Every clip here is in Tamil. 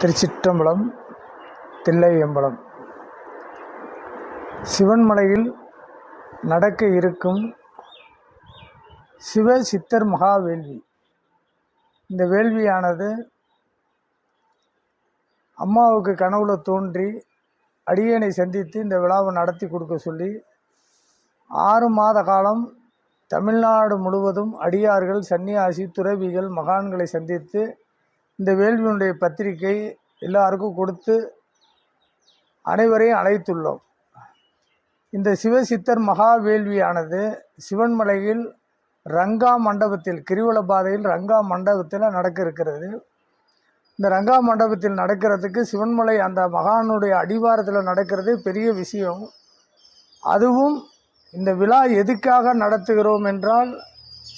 திருச்சிற்றம்பலம் தில்லையம்பலம். சிவன்மலையில் நடக்க இருக்கும் சிவ சித்தர் மகா வேள்வி. இந்த வேள்வியானது அம்மாவுக்கு கனவுல தோன்றி அடியனை சந்தித்து இந்த விழாவை நடத்தி கொடுக்க சொல்லி ஆறு மாத காலம் தமிழ்நாடு முழுவதும் அடியார்கள் சன்னியாசி துறவிகள் மகான்களை சந்தித்து இந்த வேள்வியினுடைய பத்திரிகை எல்லாருக்கும் கொடுத்து அனைவரையும் அழைத்துள்ளோம். இந்த சிவசித்தர் மகா வேள்வியானது சிவன்மலையில் ரங்கா மண்டபத்தில் கிரிவல பாதையில் ரங்கா மண்டபத்தில் நடக்க இருக்கிறது இந்த ரங்கா மண்டபத்தில் நடக்கிறதுக்கு சிவன்மலை அந்த மகானுடைய அடிவாரத்தில் நடக்கிறது பெரிய விஷயம். அதுவும் இந்த விழா எதுக்காக நடத்துகிறோம் என்றால்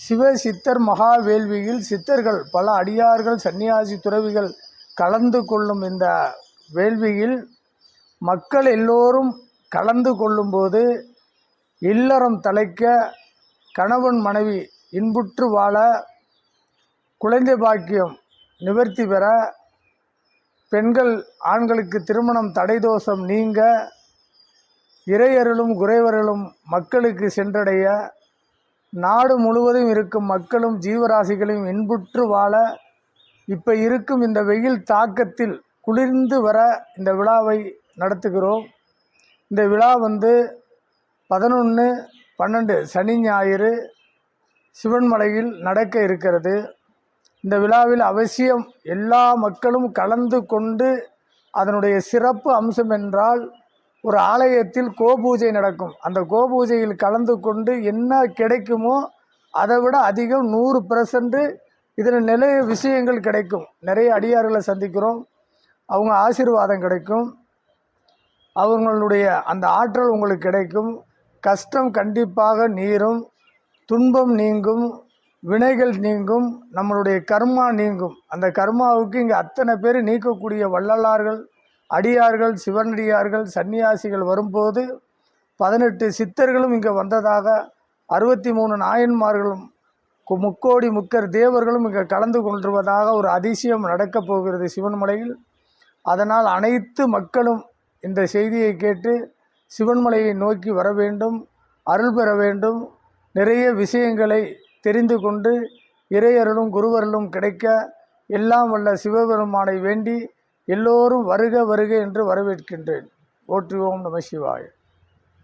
சிவ சித்தர் மகா வேள்வியில் சித்தர்கள் பல அடியார்கள் சன்னியாசி துறவிகள் கலந்து கொள்ளும் இந்த வேள்வியில் மக்கள் எல்லோரும் கலந்து கொள்ளும்போது இல்லறம் தலைக்க கணவன் மனைவி இன்புற்று வாழ குழந்தை பாக்கியம் நிவர்த்தி பெற பெண்கள் ஆண்களுக்கு திருமணம் தடை தோஷம் நீங்க இறையருளும் குறைவர்களும் மக்களுக்கு சென்றடைய நாடு முழுவதும் இருக்கும் மக்களும் ஜீவராசிகளையும் இன்புற்று வாழ இப்போ இருக்கும் இந்த வெயில் தாக்கத்தில் குளிர்ந்து வர இந்த விழாவை நடத்துகிறோம். இந்த விழா வந்து பதினொன்று பன்னெண்டு சனி ஞாயிறு சிவன்மலையில் நடக்க இருக்கிறது. இந்த விழாவில் அவசியம் எல்லா மக்களும் கலந்து கொண்டு அதனுடைய சிறப்பு அம்சம் என்றால் ஒரு ஆலயத்தில் கோபூஜை நடக்கும். அந்த கோபூஜையில் கலந்து கொண்டு என்ன கிடைக்குமோ அதை விட அதிகம் நூறு பர்சன்ட்டு இதில் நிறைய விஷயங்கள் கிடைக்கும். நிறைய அடியார்களை சந்திக்கிறோம். அவங்க ஆசீர்வாதம் கிடைக்கும். அவங்களுடைய அந்த ஆற்றல் உங்களுக்கு கிடைக்கும். கஷ்டம் கண்டிப்பாக நீரும் துன்பம் நீங்கும் வினைகள் நீங்கும் நம்மளுடைய கர்மா நீங்கும். அந்த கர்மாவுக்கு இங்கே அத்தனை பேர் நீக்கக்கூடிய வள்ளலார்கள் அடியார்கள் சிவனடியார்கள் சன்னியாசிகள் வரும்போது பதினெட்டு சித்தர்களும் இங்கே வந்ததாக அறுபத்தி மூணு நாயன்மார்களும் கு- முக்கோடி முக்கர் தேவர்களும் இங்கே கலந்து கொண்டிருப்பதாக ஒரு அதிசயம் நடக்கப் போகிறது சிவன்மலையில் அதனால் அனைத்து மக்களும் இந்த செய்தியை கேட்டு சிவன்மலையை நோக்கி வர வேண்டும் அருள் பெற வேண்டும். நிறைய விஷயங்களை தெரிந்து கொண்டு இறையருளும் குருவருளும் கிடைக்க எல்லாம் வல்ல சிவபெருமானை வேண்டி எல்லோரும் வருக வருக என்று வரவேற்கின்றேன். ஓற்றுவோம் நம சிவாய.